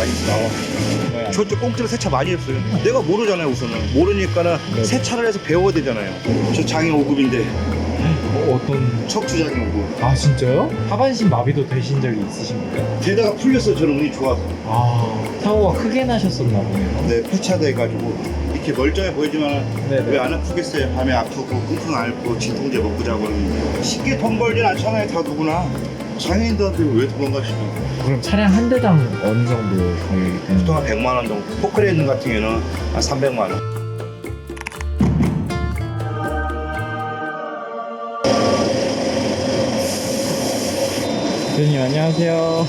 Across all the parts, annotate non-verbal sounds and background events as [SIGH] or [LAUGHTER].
많이 나와. 저쪽 공짜로 세차 많이 했어요. 내가 모르잖아요, 우선은. 모르니까는 네. 세차를 해서 배워야 되잖아요. 저 장애 5급인데, 어, 어떤 척추 장애 5급. 아 진짜요? 하반신 마비도 되신 적이 있으신가요? 게다가 풀렸어요, 저는 운이 좋아서. 아 사고가 크게 나셨었나 보네요. 네, 폐차돼가지고 이렇게 멀쩡해 보이지만 네네. 왜 안 아프겠어요? 밤에 아프고 끙끙 앓고 진통제 먹고 자고 하는데 쉽게 돈 벌진 않잖아요, 다 누구나. 장애인들한테 왜 도망가시죠? 그럼 차량 한 대당 어느 정도 거의 되는 보통 한 100만 원 정도. 포크레인 같은 경우는 한 300만 원. 대표님 안녕하세요.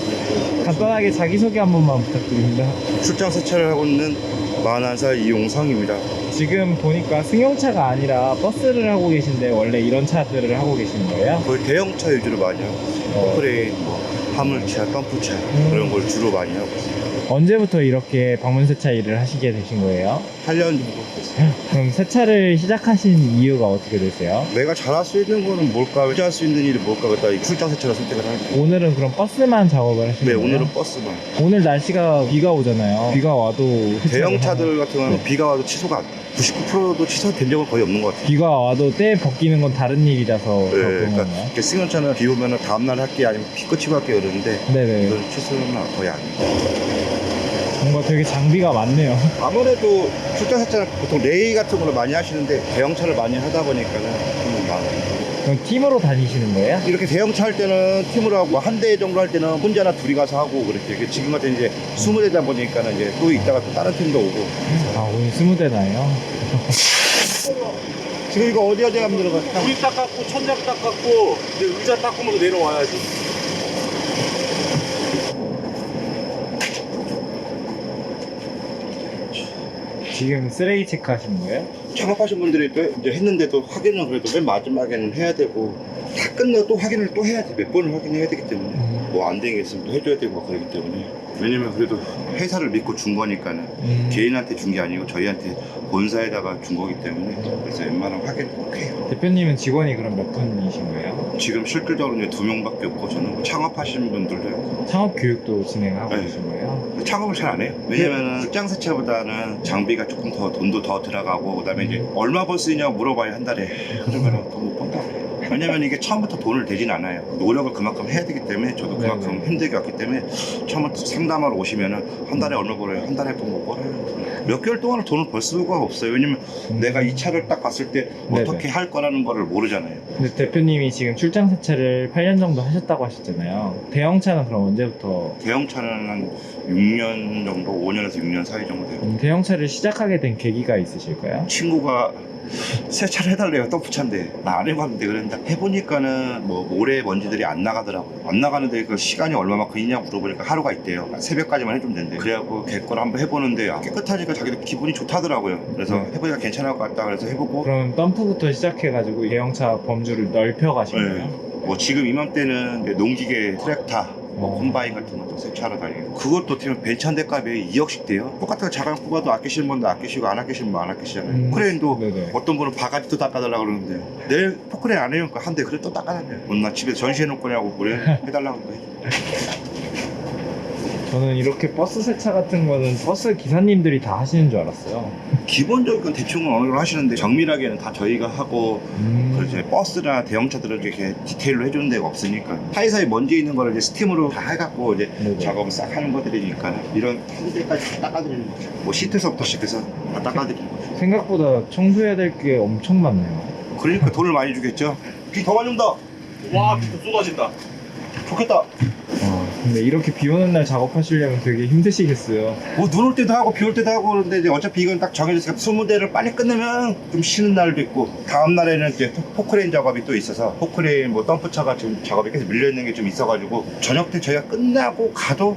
간단하게 자기소개 한 번만 부탁드립니다. 출장 세차를 하고 있는 41살 이용성입니다. 지금 보니까 승용차가 아니라 버스를 하고 계신데 원래 이런 차들을 하고 계시는 거예요? 거의 대형차 위주로 많이 하고 있어요. 어, 포크레인, 뭐 화물차, 덤프차 그런 걸 주로 많이 하고 있어요. 언제부터 이렇게 방문 세차 일을 하시게 되신 거예요? 8년 정도 됐어요. 그럼 세차를 시작하신 이유가 어떻게 되세요? 내가 잘할 수 있는 거는 뭘까? 혼자 할수 있는 일이 뭘까? 그랬다 이 출장 세차를 선택을 하는 거예요. 오늘은 그럼 버스만 작업을 하시는 네, 거예요? 오늘은 버스만. 오늘 날씨가 비가 오잖아요. 비가 와도 세차를 대형차들 같은 경우는 네. 비가 와도 취소가 안 돼. 99%도 취소된 적은 거의 없는 것 같아요. 비가 와도 때 벗기는 건 다른 일이라서 더 네, 그런 그러니까 건가요? 이렇게 승용차는 비 오면 다음날 할게 아니면 비 끝이고 할게 이러는데 네네. 이건 취소는 거의 안 해요. 뭔가 되게 장비가 많네요. 아무래도 출장 세차는 보통 레이 같은 걸로 많이 하시는데 대형차를 많이 하다 보니까는 좀 많아요. 그럼 팀으로 다니시는 거예요? 이렇게 대형차 할 때는 팀으로 하고 한 대 정도 할 때는 혼자나 둘이 가서 하고 그렇게 이게 지금 같은 이제 20대다 보니까는 이제 또 이따가 또 다른 팀도 오고 아 오늘 스무 대나요? 지금 이거 어디 어디 가면 들어가? 우리 닦았고 천장 닦았고 이제 의자 닦으면서 내려와야지 지금 쓰레기 체크하시는 거예요? 창업하신 분들이 또 이제 했는데도 확인은 그래도 맨 마지막에는 해야 되고 다 끝나고 또 확인을 또 해야 돼. 몇 번을 확인해야 되기 때문에 음. 뭐 안 되는 게 있으면 또 해줘야 되고 막 그러기 때문에 왜냐면 그래도 회사를 믿고 준 거니까는 음. 개인한테 준 게 아니고 저희한테 본사에다가 준 거기 때문에 그래서 웬만하면 확인 꼭 해요. 대표님은 직원이 그럼 몇 분이신 거예요? 지금 실질적으로 두 명밖에 없고 저는 뭐 창업하시는 분들도 있고 창업 교육도 진행하고 네. 계신 거예요? 창업을 잘 안 해요. 왜냐면은 직장 세차보다는 장비가 조금 더 돈도 더 들어가고 그다음에 이제 얼마 벌 수 있냐고 물어봐요 한 달에 그러면 돈못 번다고. 왜냐면 이게 처음부터 돈을 대진 않아요. 노력을 그만큼 해야 되기 때문에 저도 네, 그만큼 네. 힘들게 왔기 때문에 처음부터 상담하러 오시면은 한 달에 얼마 벌어요? 한 달에 돈 못 벌어요. 몇 개월 동안은 돈을 벌 수가 없어요. 왜냐면 음. 내가 이 차를 딱 봤을 때 네네. 어떻게 할 거라는 거를 모르잖아요. 근데 대표님이 지금 출장 세차를 8년 정도 하셨다고 하셨잖아요. 대형차는 그럼 언제부터 대형차는 한 6년 정도, 5년에서 6년 사이 정도 돼요. 음, 대형차를 시작하게 된 계기가 있으실까요? 친구가 세차를 해달래요. 덤프차인데. 나 안 해봤는데 그랬는데 해보니까는 뭐 모래 먼지들이 안 나가더라고요. 안 나가는데 그 시간이 얼마만큼 있냐 물어보니까 하루가 있대요. 새벽까지만 해주면 된대. 그래갖고 개걸 한번 해보는데 아, 깨끗하니까 자기도 기분이 좋다더라고요. 그래서 네. 해보니까 괜찮을 것 같다 그래서 해보고. 그럼 덤프부터 시작해가지고 대형차 범주를 넓혀 가신 네. 거예요? 뭐 지금 이맘때는 농기계 트랙타 뭐 어. 콤바인 같은 것도 세차하러 다니고 그것도 어떻게 벤츠 한대 값이 2억씩 돼요 똑같은 거 자강 뽑아도 아끼시는 분도 아끼시고 안 아끼시는 분안 아끼시잖아요 음. 크레인도 네네. 어떤 분은 바가지 도 닦아달라고 그러는데 내일 포크레인 안 해요 한대 그래 또 닦아달래요 오늘 나 집에 전시해 놓을 거냐고 그래 해달라고 그래 저는 이렇게 버스 세차 같은 거는 버스 기사님들이 다 하시는 줄 알았어요. 기본적인 건 대충은 어느 정도 하시는데 정밀하게는 다 저희가 하고 음. 이제 버스나 대형차들은 이렇게 디테일로 해주는 데가 없으니까 사이사이 먼지 있는 거를 이제 스팀으로 다 해갖고 이제 네네. 작업을 싹 하는 것들이니까 이런 다 닦아드리는 거죠 뭐 시트서부터 시작해서 다 닦아드리는 거죠 생각보다 청소해야 될 게 엄청 많네요. 그러니까 돈을 많이 주겠죠 비더 많이 온다 와 진짜 쏟아진다 좋겠다 와, 근데 이렇게 비 오는 날 작업하시려면 되게 힘드시겠어요. 뭐눈 올 때도 하고 비 올 때도 하고 그러는데 이제 어차피 이건 딱 정해졌으니까 20대를 빨리 끝내면 좀 쉬는 날도 있고 다음 날에는 이제 포크레인 작업이 또 있어서 포크레인 뭐 덤프차가 지금 작업이 계속 밀려 있는 게 좀 있어가지고 저녁 때 저희가 끝나고 가도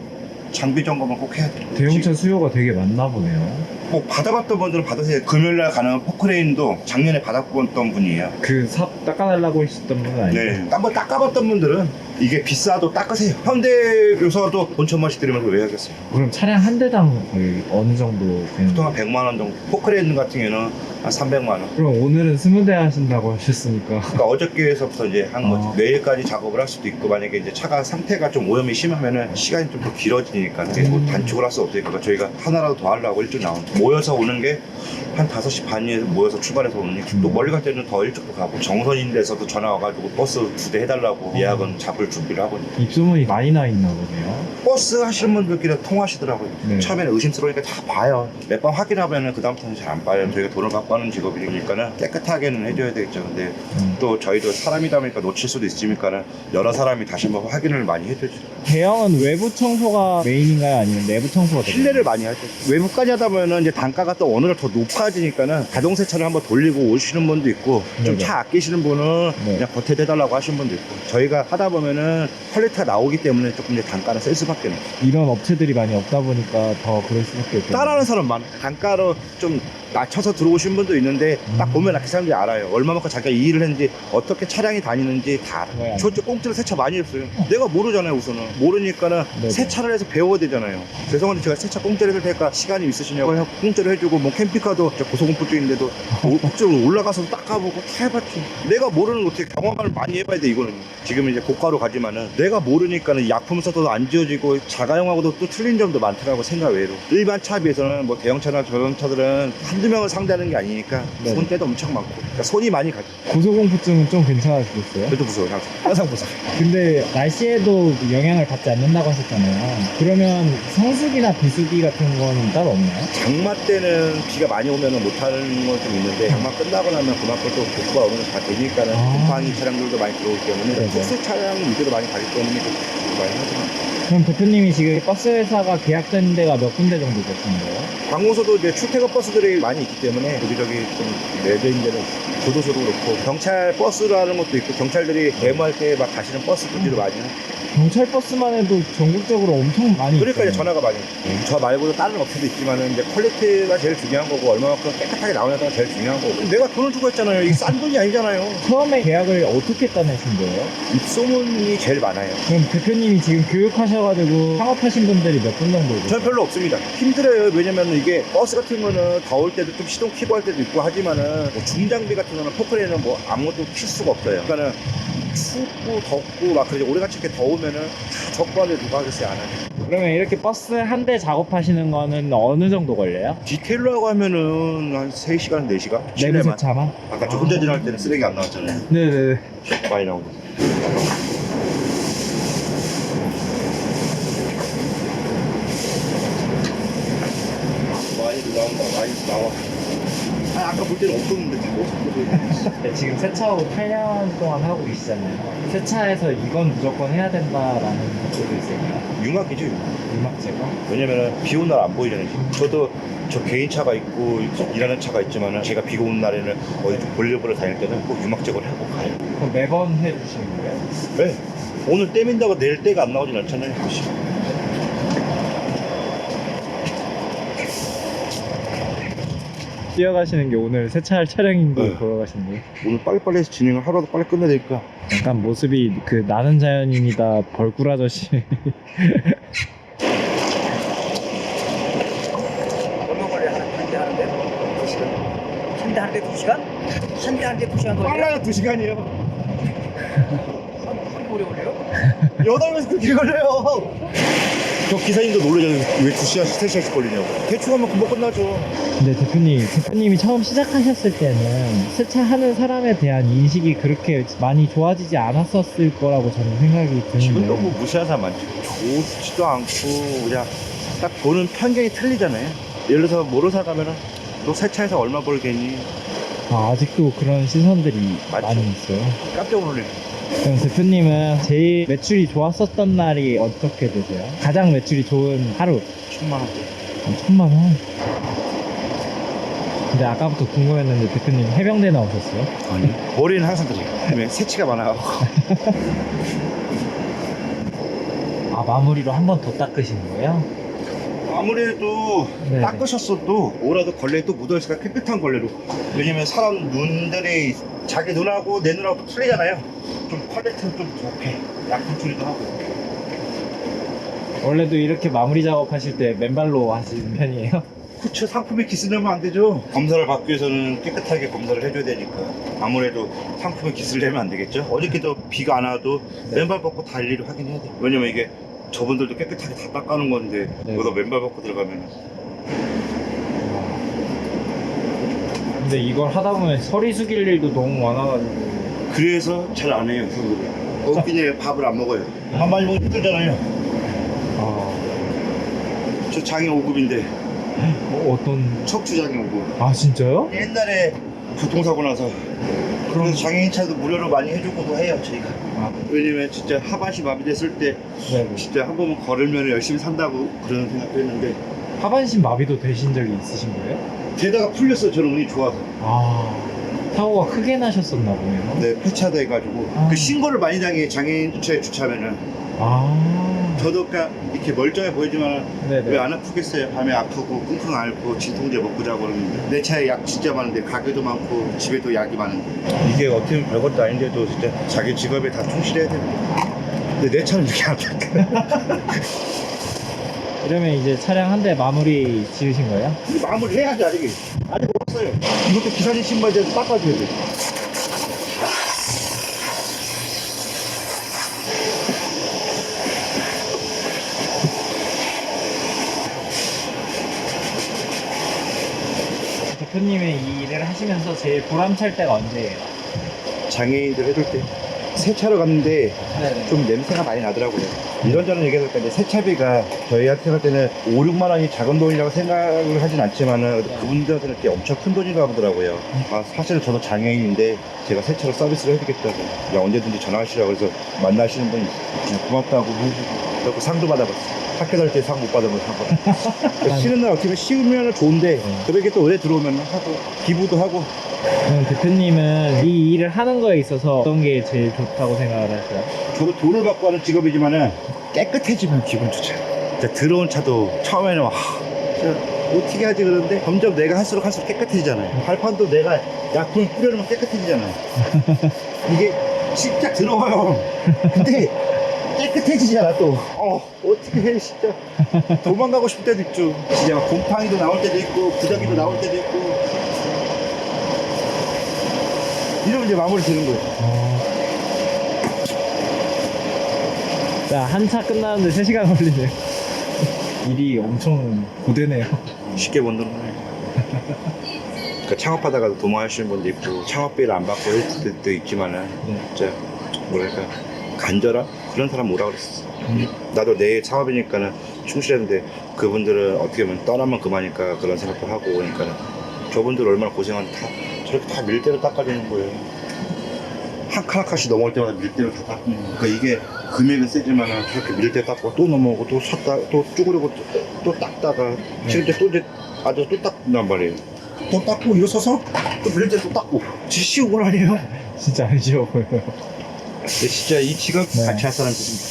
장비 점검을 꼭 해야 돼요 대형차 수요가 되게 많나 보네요. 뭐 받아봤던 분들은 받으세요. 금요일 날 가는 포크레인도 작년에 받아봤던 분이에요. 그 삽 닦아달라고 하셨던 분은 아니에요? 네. 한번 닦아봤던 분들은 이게 비싸도 닦으세요. 현대에서도 본천만씩 들으면서 왜 하겠어요? 그럼 차량 한 대당 거의 어느 정도 되는 보통 한 100만 원 정도. 포크레인 같은 경우는 한 300만 원. 그럼 오늘은 20대 하신다고 하셨으니까 그러니까 어저께서부터 이제 한 거지. 아. 내일까지 작업을 할 수도 있고 만약에 이제 차가 상태가 좀 오염이 심하면은 시간이 좀 더 길어지니까 이게 뭐 음. 단축을 할 수 없으니까 그러니까 저희가 하나라도 더 하려고 일찍 나온 모여서 오는 게 한 5시 반에 모여서 출발해서 오는 게또 음. 멀리 갈 때는 더 일찍도 가고 정선인 데서도 전화 와가지고 버스 두 대 해달라고 어. 예약은 잡을 준비를 하거든요. 입소문이 많이 나 있나 보네요 버스 하시는 분들끼리 통하시더라고요. 네. 처음에는 의심스러우니까 다 봐요. 몇 번 확인하면은 그다음부터는 잘 안 봐요. 저희가 돈을 받고 하는 직업이니까는 깨끗하게는 해줘야 되겠죠. 근데 음. 또 저희도 사람이다 보니까 놓칠 수도 있으니까는 여러 사람이 다시 한번 확인을 많이 해주죠. 대형은 외부 청소가 메인인가요? 아니면 내부 청소가 더 실내를 많이 할 때 외부까지 하다 보면은 이제 단가가 또 어느 정도 더 높아지니까는 자동 세차를 한번 돌리고 오시는 분도 있고 좀 네네. 차 아끼시는 분은 네. 그냥 보태대달라고 하시는 분도 있고 저희가 하다 보면은 퀄리티가 나오기 때문에 조금 이제 단가는 셀 수밖에 없어요. 이런 업체들이 많이 없다 보니까 더 그럴 수밖에 없겠네요 따라하는 사람 많아. 단가로 좀 낮춰서 들어오신 분도 있는데 딱 음. 보면 그 사람들이 알아요. 얼마만큼 자기가 이 일을 했는지 어떻게 차량이 다니는지 다 알아. 네. 저 공짜로 세차 많이 했어요. 내가 모르잖아요 우선은. 모르니까는. 세차를 해서 배워야 되잖아요. 죄송한데 제가 세차 공짜로 해줄 테니까 시간이 있으시냐고 해서 공짜로 해주고 뭐 캠핑카도 저 고소공포 쪽인데도 오- 그쪽으로 올라가서 닦아보고 다 해봤지. 내가 모르는 어떻게 경험을 많이 해봐야 돼 이거는. 지금 이제 고가로 가지만은 내가 모르니까는 약품 써도 안 지워지고 자가용하고도 또 틀린 점도 많더라고 생각 외로. 일반 차 비해서는 뭐 대형차나 저런 차들은 한두 명을 상대하는 게 아니니까 네. 손때도 엄청 많고 그러니까 손이 많이 가죠. 고소공포증은 좀 괜찮아지겠어요? 그래도 무서워 항상. 항상 무서워. 근데 날씨에도 영향을 받지 않는다고 하셨잖아요 그러면 성수기나 비수기 같은 거는 따로 없나요? 장마 때는 비가 많이 오면 못하는 건 좀 있는데 장마 끝나고 나면 그만큼 또 복구가 정도 다 되니까는 아. 곰팡이 차량들도 많이 들어오기 때문에 네네. 특수 차량 위주로 많이 가기 때문에 좀 많이 하지만 그럼 대표님이 지금 버스 회사가 계약된 데가 몇 군데 정도 되신 거예요? 광고소도 이제 출퇴근 버스들이 많이 있기 때문에 여기저기 좀 있는 데는 교도소도 그렇고 경찰 버스라는 것도 있고 경찰들이 데모할 때 막 가시는 버스들도 많이 해요. 경찰 버스만 해도 전국적으로 엄청 많이 그러니까 이제 있잖아요. 전화가 많이 오죠. 저 말고도 다른 업체도 있지만은 이제 퀄리티가 제일 중요한 거고 얼마만큼 깨끗하게 나오냐가 제일 중요한 거고 내가 돈을 주고 했잖아요 이게 싼 돈이 아니잖아요 처음에 계약을 어떻게 따내신 거예요? 입소문이 제일 많아요 그럼 대표님이 지금 교육하셔가지고 창업하신 분들이 몇 분 정도 계세요? 전 별로 없습니다 힘들어요 왜냐면 이게 버스 같은 거는 더울 때도 좀 시동 키고 할 때도 있고 하지만은 뭐 중장비 같은 거는 포크레인은 뭐 아무것도 킬 수가 없어요. 그러니까는 춥고 덥고 막 그러지. 올해같이 이렇게 더우면은 다 적고 하는데 누가 하겠어요 안 하죠 그러면 이렇게 버스 한 대 작업하시는 거는 어느 정도 걸려요? 디테일로 하면은 한 3시간 4시간? 내부 실내만? 세차만? 아까 저 혼자 지날 때는 쓰레기 안 나왔잖아요. 네네네. 많이 나오죠 많이 나와 아 아까 볼 때는 없었는데 다 없었거든 네, 지금 세차하고 8년 동안 하고 계시잖아요 세차에서 이건 무조건 해야 된다라는 것들도 있을까요? 융합이죠 융합. 음악 제거? 왜냐면은 비 오는 날안 보이잖아요 지금. 저도 저 개인 차가 있고 일하는 차가 있지만은 제가 비가 오는 날에는 어디 좀 볼일보러 다닐 때는 꼭 유막 제거를 하고 가요 그럼 매번 해주시는 거예요? 네 오늘 때 민다고 내일 때가 안 나오진 않잖아요 뛰어가시는 게 오늘 세차할 차량인 거 네. 보러 가시는 거예요? 오늘 빨리빨리 해서 진행을 하루라도 빨리 끝내야 되니까 약간 모습이 그 나는 자연인이다 벌꿀 아저씨 얼마 걸려 한대 하는데? 두 시간. 한대 하는데 두 시간? 한대 하는데 두 시간 걸려? 빨라야 2시간이에요 한 오래 걸려요? 8명에서 그길 걸려요 저 기사님도 놀라잖아요. 왜 2시간씩 3시간씩 걸리냐고. 대충 하면 금방 끝나죠. 근데 대표님 대표님이 처음 시작하셨을 때는 세차하는 사람에 대한 인식이 그렇게 많이 좋아지지 않았었을 거라고 저는 생각이 지금도 드는데 뭐 무시하는 사람 많죠. 좋지도 않고 그냥 딱 보는 편견이 틀리잖아요. 예를 들어서 모르사 가면은 너 세차해서 얼마 벌겠니 아, 아직도 그런 시선들이 맞죠. 많이 있어요 깜짝 놀래요 그럼 대표님은 제일 매출이 좋았었던 날이 어떻게 되세요? 가장 매출이 좋은 하루 천만 원 어, 천만 원 근데 아까부터 궁금했는데 대표님 해병대 나오셨어요? 아니 머리는 항상 그래요 왜 새치가 많아갖고 [LAUGHS] 아 마무리로 한 번 더 닦으신 거예요? 아무래도 네. 닦으셨어도 오라도 걸레 또 묻어있으니까 깨끗한 걸레로. 왜냐면 사람 눈들이 자기 눈하고 내 눈하고 또 틀리잖아요. 좀 퀄리티는 좀 좋게 약품 처리도 하고. 원래도 이렇게 마무리 작업하실 때 맨발로 하시는 편이에요? 그쵸. 상품에 기스내면 안 되죠. 검사를 받기 위해서는 깨끗하게 검사를 해줘야 되니까. 아무래도 상품에 기스를 내면 안 되겠죠. 어저께도 비가 안 와도 네. 맨발 벗고 다 일일이 확인해야 돼 왜냐면 이게 저분들도 깨끗하게 다 닦아놓은 건데 네. 여기다 맨발 벗고 들어가면 근데 이걸 하다 보면 서리 숙일 일도 너무 많아가지고. 그래서 잘 안 해요 그거를 어기에 밥을 안 먹어요. 밥 많이 먹으면 힘들잖아요. 아, 저 장애 5급인데. 뭐 어떤? 척추 장애 5급. 아 진짜요? 옛날에 교통사고 나서. 그럼 그래서 장애인 차도 무료로 많이 해주고도 해요 저희가. 아, 왜냐면 진짜 하반신 마비됐을 때 네. 진짜 한 번만 걸으면 열심히 산다고 그런 생각도 했는데 하반신 마비도 되신 적이 있으신 거예요? 게다가 풀렸어요 저는 운이 좋아서 아 사고가 크게 나셨었나 보네요. 네 폐차돼가지고 아. 그 신고를 많이 당해 장애인 주차에 주차하면은 아 저도 그냥 이렇게 멀쩡해 보이지만 네네. 왜안 아프겠어요? 밤에 아프고 끙끙 앓고 진통제 먹고 자고 그러는데 내 차에 약 진짜 많은데 가게도 많고 집에도 약이 많은데 이게 어떻게 보면 별것도 아닌데도 진짜 자기 직업에 다 충실해야 되는데 근데 내 차는 이렇게 안 닦아 이러면 [LAUGHS] 이제 차량 한 대 마무리 지으신 거예요? 마무리 해야지 아직. 아직 없어요. 이것도 기사님 신발대로 닦아줘야 돼 대표님이 이 일을 하시면서 제일 보람찰 때가 언제예요? 장애인들 해줄 때 세차로 갔는데 네네. 좀 냄새가 많이 나더라고요. 이런저런 얘기할 때 세차비가 저희한테 할 때는 5, 6만 원이 작은 돈이라고 생각을 하진 않지만은 그분들한테는 꽤 엄청 큰 돈인가 보더라고요. 아, 사실 저도 장애인인데 제가 세차로 서비스를 해드리겠다고 그냥 언제든지 전화하시라고 해서 만나시는 분이. 그냥 고맙다고 해주고 그리고 상도 받아봤어요. 학교 다닐 때 상 못 받으면 상 받아. 쉬는 날 어떻게 보면 쉬면 좋은데 그렇게 또 의뢰 들어오면 하고 기부도 하고 그럼 대표님은 이 일을 하는 거에 있어서 어떤 게 제일 좋다고 생각을 하세요? 저도 돈을 받고 하는 직업이지만은 깨끗해지면 기분 좋죠. 진짜 들어온 차도 처음에는 와, 진짜 어떻게 하지 그러는데 점점 내가 할수록 할수록 깨끗해지잖아요. 발판도 내가 약품을 뿌려놓으면 깨끗해지잖아요. [LAUGHS] 이게 진짜 더러워요. 근데 깨끗해지잖아 또. 어, 어떻게 해 진짜. [LAUGHS] 도망가고 싶을 때도 있죠. 진짜 막 곰팡이도 나올 때도 있고 부작이도 나올 때도 있고. 이러면 이제 마무리 되는 거예요. 자, 한 차 끝나는데 3시간 걸리네요. [LAUGHS] 일이 엄청 고되네요. 쉽게 못 넣는 거예요. 그 창업하다가도 도망하시는 분도 있고 창업비를 안 받고 했을 때도 있지만은 네. 진짜 뭐랄까 간절한 그런 사람 오라 그랬어. 음. 나도 내 창업이니까는 충실했는데 그분들은 어떻게 보면 떠나면 그만이니까 그런 생각도 하고 그러니까 저분들 얼마나 고생하는데 다 저렇게 다 밀대로 닦아주는 거예요. 한 칸 한 칸씩 넘어올 때마다 밀대로 다 닦는 거예요. 그러니까 이게 금액은 세지만은 저렇게 밀대 닦고 또 넘어오고 또 섰다 또 쭈그리고 또, 또 닦다가 지금 이제 또 이제 아주 또 닦는단 말이에요. 또 닦고 일어서서 또 밀대 또 닦고 건 아니에요. [LAUGHS] 진짜 안 쉬워 보여요. 근데 진짜 이 직업 네. 같이 할 사람 있습니다.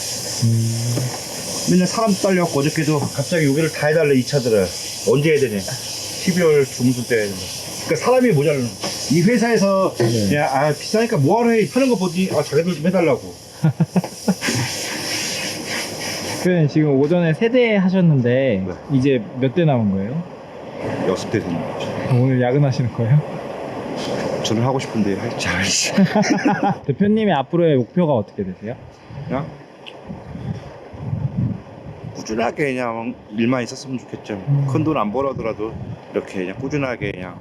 음, 맨날 사람 딸려갖고 어저께도 갑자기 여기를 다 해달래 이 차들을 언제 해야 되냐 12월 중순 때 해야 된다 그러니까 사람이 모자라는 거야. 이 회사에서 네. 야 아, 비싸니까 뭐하러 해 하는 거 보지 아 자기들 좀 해달라고 대표님 [LAUGHS] 지금 오전에 3대 하셨는데 네. 이제 몇 대 남은 거예요? 여섯 대 되는 거죠 오늘 야근하시는 거예요? 저는 하고 싶은데 할지 알지 [LAUGHS] 대표님의 앞으로의 목표가 어떻게 되세요? 그냥 꾸준하게 그냥 일만 있었으면 좋겠죠 음. 큰돈 안 벌어더라도 이렇게 그냥 꾸준하게 그냥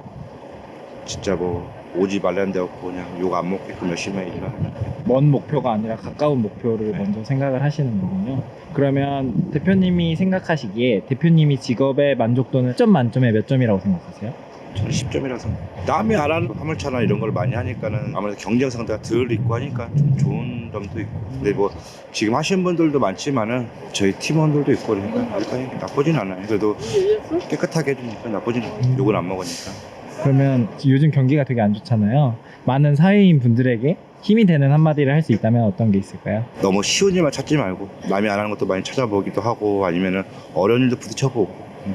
진짜 뭐 오지 말라는 데 없고 그냥 욕 안 먹게끔 열심히 일하면 먼 목표가 아니라 가까운 목표를 네. 먼저 생각을 하시는 거군요. 그러면 대표님이 생각하시기에 대표님이 직업의 만족도는 10점 만점에 몇 점이라고 생각하세요? 저는 10점이라서 남이 안 하는 화물차나 이런 걸 많이 하니까는 아무래도 경쟁 상대가 덜 있고 하니까 좀 좋은 점도 있고 근데 뭐 지금 하시는 분들도 많지만은 저희 팀원들도 있고 그러니까 일단 나쁘진 않아요 그래도 깨끗하게 해주니까 나쁘진 않아요 욕을 안 먹으니까 그러면 요즘 경기가 되게 안 좋잖아요. 많은 사회인 분들에게 힘이 되는 한마디를 할 수 있다면 어떤 게 있을까요? 너무 쉬운 일만 찾지 말고 남이 안 하는 것도 많이 찾아보기도 하고 아니면은 어려운 일도 부딪혀보고 네.